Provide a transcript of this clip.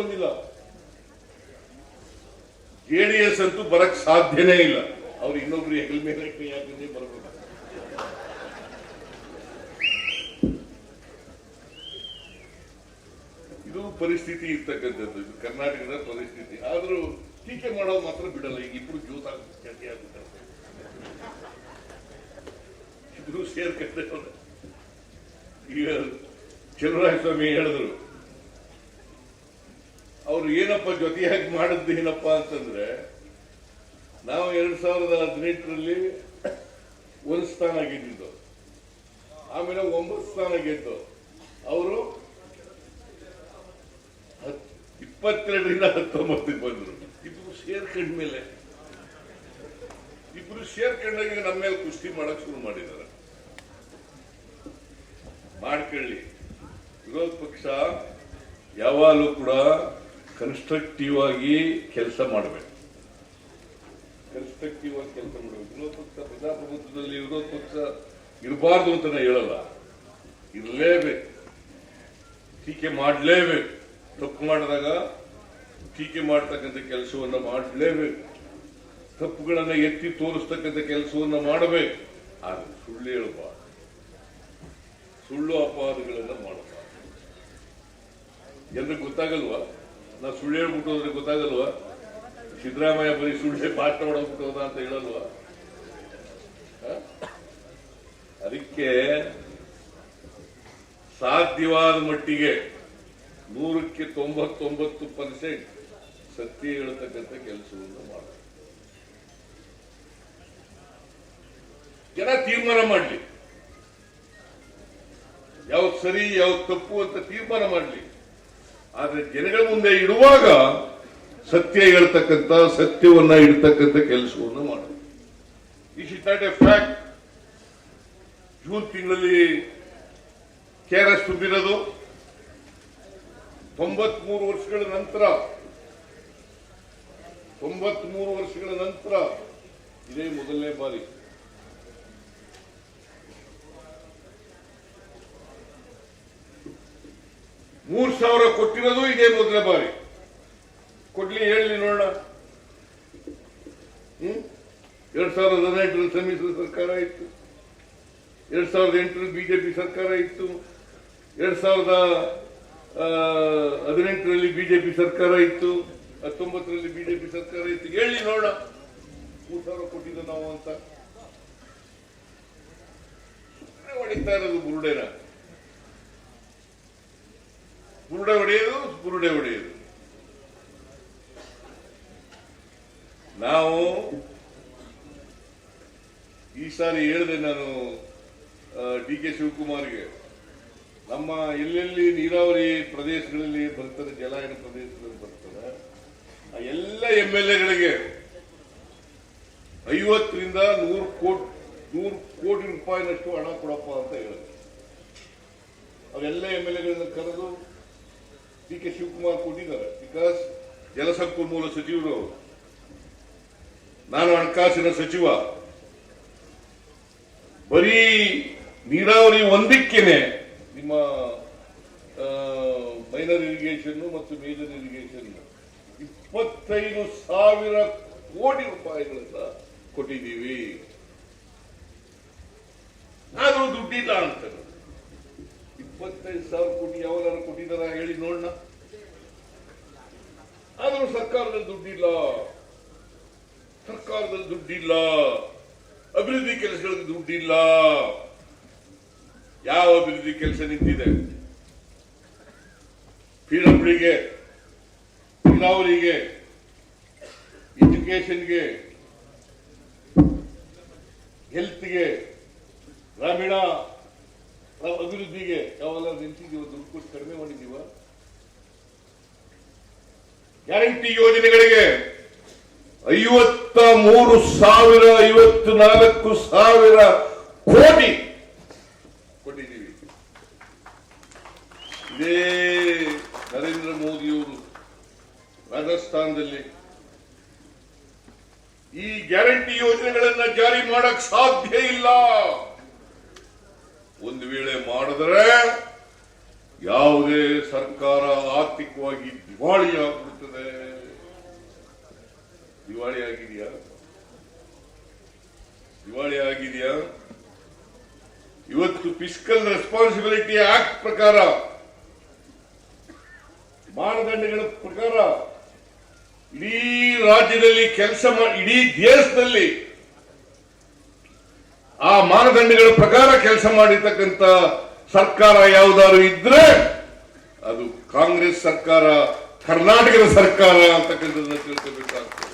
ಬಂದಿಲ್ಲ. ಜೆಡಿಎಸ್ ಅಂತೂ ಬರಕ್ ಸಾಧ್ಯನೇ ಇಲ್ಲ. ಅವ್ರು ಇನ್ನೊಬ್ರು ಹೆಗಲ್ ಮೇಲೆ ಕೈ ಹಾಕಿದ್ರೆ ಬರಬೇಕು. ಇದು ಪರಿಸ್ಥಿತಿ ಇರ್ತಕ್ಕಂಥದ್ದು. ಇದು ಕರ್ನಾಟಕದ ಪರಿಸ್ಥಿತಿ. ಆದ್ರೂ ಟೀಕೆ ಮಾಡೋದು ಮಾತ್ರ ಬಿಡಲ್ಲ. ಈಗ ಇಬ್ರು ಜ್ಯೂಸ್ ಆಗುತ್ತೆ ಇಬ್ರು ಸೇರ್ಕೊಂಡ್ರೆ ಈಗ ಸ್ವಾಮಿ ಹೇಳಿದ್ರು ಅವ್ರು ಏನಪ್ಪ ಜೊತೆಯಾಗಿ ಮಾಡಿದ್ದು ಏನಪ್ಪ ಅಂತಂದ್ರೆ, ನಾವು ಎರಡ್ ಸಾವಿರದ ಹದಿನೆಂಟರಲ್ಲಿ ಒಂದು ಸ್ಥಾನ ಗೆದ್ದಿದ್ದು. ಆಮೇಲೆ ಒಂಬತ್ತು ಸ್ಥಾನ ಗೆದ್ದು. ಅವರು ಇಪ್ಪತ್ತೆರಡರಿಂದ ಹತ್ತೊಂಬತ್ತಕ್ಕೆ ಬಂದ್ರು. ಇಬ್ರು ಸೇರ್ಕೊಂಡ ಮೇಲೆ. ಇಬ್ರು ಸೇರ್ಕೊಂಡಾಗ ನಮ್ಮ ಮೇಲೆ ಕುಸ್ತಿ ಮಾಡಕ್ ಶುರು ಮಾಡಿದ್ದಾರೆ. ಮಾಡ್ಕೊಳ್ಳಿ. ವಿರೋಧ ಪಕ್ಷ ಯಾವಾಗಲೂ ಕೂಡ ಕನ್ಸ್ಟ್ರಕ್ಟಿವ್ ಆಗಿ ಕೆಲಸ ಮಾಡಬೇಕು. ಕನ್ಸ್ಟ್ರಕ್ಟಿವ್ ಆಗಿ ಕೆಲಸ ಮಾಡಬೇಕು. ವಿರೋಧ ಪಕ್ಷ, ಪ್ರಜಾಪ್ರಭುತ್ವದಲ್ಲಿ ವಿರೋಧ ಪಕ್ಷ ಇರಬಾರ್ದು ಅಂತ ನಾನು ಹೇಳಲ್ಲ. ಇರಲೇಬೇಕು. ಟೀಕೆ ಮಾಡಲೇಬೇಕು. ತಪ್ಪು ಮಾಡಿದಾಗ ಟೀಕೆ ಮಾಡ್ತಕ್ಕಂಥ ಕೆಲಸವನ್ನ ಮಾಡಲೇಬೇಕು. ತಪ್ಪುಗಳನ್ನು ಎತ್ತಿ ತೋರಿಸ್ತಕ್ಕಂಥ ಕೆಲಸವನ್ನ ಮಾಡಬೇಕು. ಆದರೆ ಸುಳ್ಳು ಹೇಳಬಾರ್ದು. ಸುಳ್ಳು ಅಪವಾದಗಳನ್ನು ಮಾಡಬಾರ್ದು. ಎಲ್ರಿಗೆ ಗೊತ್ತಾಗಲ್ವಾ? ನಾ ಸುಳ್ಳು ಹೇಳ್ಬಿಟ್ಟು ಹೋದ್ರೆ ಗೊತ್ತಾಗಲ್ವ? ಸಿದ್ದರಾಮಯ್ಯ ಬರೀ ಸುಳ್ಳೆ ಪಾಠ ಮಾಡೋಗ್ಬಿಟ್ಟು ಹೋದ ಅಂತ ಹೇಳಲ್ವ? ಅದಕ್ಕೆ ಸಾಧ್ಯವಾದ ಮಟ್ಟಿಗೆ ನೂರಕ್ಕೆ ತೊಂಬತ್ತೊಂಬತ್ತು ಪರ್ಸೆಂಟ್ ಸತ್ಯ ಹೇಳ್ತಕ್ಕಂಥ ಕೆಲಸವನ್ನು ಮಾಡಬೇಕು. ಜನ ತೀರ್ಮಾನ ಮಾಡಲಿ. ಯಾವ್ದು ಸರಿ, ಯಾವ್ದು ತಪ್ಪು ಅಂತ ತೀರ್ಮಾನ ಮಾಡಲಿ. ಆದ್ರೆ ಜನಗಳ ಮುಂದೆ ಇಡುವಾಗ ಸತ್ಯ ಹೇಳ್ತಕ್ಕಂಥ, ಸತ್ಯವನ್ನ ಇಡ್ತಕ್ಕಂಥ ಕೆಲಸವನ್ನು ಮಾಡಬೇಕು ಇಸ್ ಎ ಫ್ಯಾಕ್ಟ್ ಜೂನ್ ತಿಂಗಳಲ್ಲಿ ಕೆಆರ್ಎಸ್ ತುಂಬಿರೋದು. ತೊಂಬತ್ಮೂರು ವರ್ಷಗಳ ನಂತರ, ತೊಂಬತ್ಮೂರು ವರ್ಷಗಳ ನಂತರ ಇದೇ ಮೊದಲನೇ ಬಾರಿ. ಮೂರ್ ಸಾವಿರ ಕೊಟ್ಟಿರೋದು ಇದೇ ಮೊದಲ ಬಾರಿ. ಕೊಡ್ಲಿ, ಹೇಳಿ ನೋಡೋಣ. ಹ್ಮ್? ಎರಡ್ ಸಾವಿರದ ಹದಿನೆಂಟರಲ್ಲಿ ಸಮ್ಮಿಶ್ರ ಸರ್ಕಾರ ಇತ್ತು. ಎರಡ್ ಸಾವಿರದ ಎಂಟರಲ್ಲಿ ಬಿಜೆಪಿ ಸರ್ಕಾರ ಇತ್ತು. ಎರಡ್ ಸಾವಿರದ ಹದಿನೆಂಟರಲ್ಲಿ ಬಿಜೆಪಿ ಸರ್ಕಾರ ಇತ್ತು. ಹತ್ತೊಂಬತ್ತರಲ್ಲಿ ಬಿಜೆಪಿ ಸರ್ಕಾರ ಇತ್ತು. ಹೇಳಿ ನೋಡ ಮೂರ್ ಸಾವಿರ ಕೊಟ್ಟಿದ್ದು ನಾವು ಅಂತ. ಹೊಡಿತಾ ಇರೋದು ಬುರುಡೆನ ಬುರುಡೆ ಹೊಡೆಯೋದು ಉರುಡೆ ಹೊಡೆಯೋದು ನಾವು ಈ ಸಾರಿ ಹೇಳಿದೆ ನಾನು ಡಿ ಕೆ ಶಿವಕುಮಾರ್ಗೆ. ನಮ್ಮ ಎಲ್ಲೆಲ್ಲಿ ನೀರಾವರಿ ಪ್ರದೇಶಗಳಲ್ಲಿ ಬರ್ತದೆ ಜಲಾಯನ ಪ್ರದೇಶಗಳಲ್ಲಿ ಬರ್ತದೆ, ಆ ಎಲ್ಲ ಎಂ ಎಲ್ ಎಗಳಿಗೆ ಐವತ್ತರಿಂದ ನೂರು ಕೋಟಿ ನೂರು ಕೋಟಿ ರೂಪಾಯಿನಷ್ಟು ಹಣ ಕೊಡಪ್ಪ ಅಂತ ಹೇಳಿದೆ. ಅವೆಲ್ಲ ಎಂ ಎಲ್ ಎಗಳನ್ನ ಕರೆದು ಡಿ ಕೆ ಶಿವಕುಮಾರ್ ಕೊಟ್ಟಿದ್ದಾರೆ. ಬಿಕಾಸ್ ಜಲಸಂಪನ್ಮೂಲ ಸಚಿವರು, ನಾನು ಹಣಕಾಸಿನ ಸಚಿವ, ಬರೀ ನೀರಾವರಿ ಒಂದಕ್ಕೇನೆ ನಿಮ್ಮ ಮೈನರ್ ಇರಿಗೇಷನ್ ಮತ್ತು ಮೇಜರ್ ಇರಿಗೇಷನ್ ಇಪ್ಪತ್ತೈದು ಸಾವಿರ ಕೋಟಿ ರೂಪಾಯಿಗಳನ್ನ ಕೊಟ್ಟಿದ್ದೀವಿ. ನಾನು ದುಡ್ಡಿಲ್ಲ ಅಂತ ಇಪ್ಪತ್ತೈದು ಸಾವಿರ ಕೋಟಿ ಯಾವಾಗ ಕೊಟ್ಟಿದಾರ ಹೇಳಿ ನೋಡೋಣ ಆದ್ರೂ ಸರ್ಕಾರದಲ್ಲಿ ದುಡ್ಡಿಲ್ಲ. ಸರ್ಕಾರದಲ್ಲಿ ದುಡ್ಡಿಲ್ಲ. ಅಭಿವೃದ್ಧಿ ಕೆಲಸಗಳಿಗೆ ದುಡ್ಡಿಲ್ಲ. ಯಾವ ಅಭಿವೃದ್ಧಿ ಕೆಲಸ ನಿಂತಿದೆ? ಪಿಡಬ್ಲ್ಯೂಗೆ ನೀರಾವರಿಗೆ ಎಜುಕೇಶನ್ಗೆ ಹೆಲ್ತ್ಗೆ, ಗ್ರಾಮೀಣ ಅಭಿವೃದ್ಧಿಗೆ ಯಾವಾಗ ನಿಂತಿದ್ದೀವ ದುಡ್ಡು ಕೊಟ್ಟು ಕಡಿಮೆ ಮಾಡಿದ್ದೀವ, ಗ್ಯಾರಂಟಿ ಯೋಜನೆಗಳಿಗೆ ಐವತ್ತ ಮೂರು ಸಾವಿರ ಐವತ್ತು ನಾಲ್ಕು ಸಾವಿರ ಕೋಟಿ ಕೊಟ್ಟಿದ್ದೀವಿ. ಇದೇ ನರೇಂದ್ರ ಮೋದಿಯವರು ರಾಜಸ್ಥಾನದಲ್ಲಿ ಈ ಗ್ಯಾರಂಟಿ ಯೋಜನೆಗಳನ್ನ ಜಾರಿ ಮಾಡಕ್ ಸಾಧ್ಯ ಇಲ್ಲ. ಒಂದು ವೇಳೆ ಮಾಡಿದರೆ ಯಾವುದೇ ಸರ್ಕಾರ ಆರ್ಥಿಕವಾಗಿ ದಿವಾಳಿ ಆಗ್ಬಿಡುತ್ತದೆ ದಿವಾಳಿ ಆಗಿದೆಯಾ ದಿವಾಳಿ ಆಗಿದೆಯಾ ಇವತ್ತು ಫಿಸ್ಕಲ್ ರೆಸ್ಪಾನ್ಸಿಬಿಲಿಟಿ ಆಕ್ಟ್ ಪ್ರಕಾರ, ಮಾನದಂಡಗಳ ಪ್ರಕಾರ ಇಡೀ ರಾಜ್ಯದಲ್ಲಿ ಕೆಲಸ ಮಾಡಿ ಇಡೀ ದೇಶದಲ್ಲಿ ಆ ಮಾನದಂಡಗಳ ಪ್ರಕಾರ ಕೆಲಸ ಮಾಡಿರ್ತಕ್ಕಂಥ ಸರ್ಕಾರ ಯಾವುದಾದ್ರು ಇದ್ರೆ ಅದು ಕಾಂಗ್ರೆಸ್ ಸರ್ಕಾರ, ಕರ್ನಾಟಕದ ಸರ್ಕಾರ ಅಂತಕ್ಕಂಥದ್ದನ್ನ ತಿಳ್ಕೋಬೇಕಾಗ್ತದೆ.